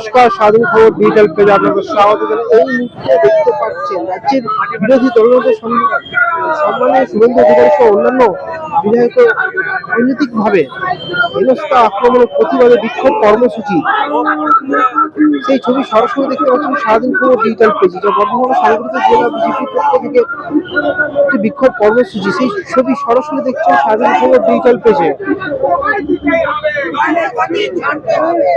নমস্কার, স্বাধীন খবর ডিজিটাল পেজে আপনাদের স্বাগত এই মুহূর্তে দেখতে পাচ্ছেন রাজ্যের বিরোধী দলনেতা সম্মানীয় শুভেন্দু অধিকারী সহ অন্যান্য বিধায়ক রাজনৈতিকভাবে হেনস্থা আক্রমণের প্রতিবাদে বিক্ষোভ কর্মসূচি। সেই ছবি সরাসরি দেখতে পাচ্ছেন স্বাধীন খবর ডিজিটাল পেজে যা বর্ধমান সাংগঠনিক জেলা বিজেপির পক্ষ থেকে একটি বিক্ষোভ কর্মসূচি। সেই ছবি সরাসরি দেখছেন স্বাধীন খবর ডিজিটাল পেজে জানতে হবে।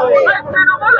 হবে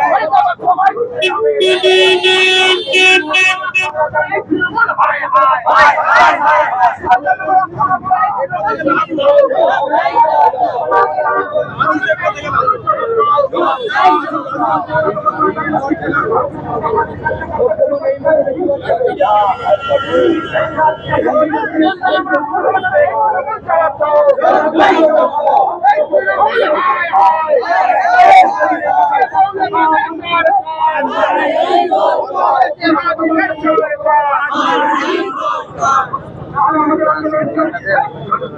চলবে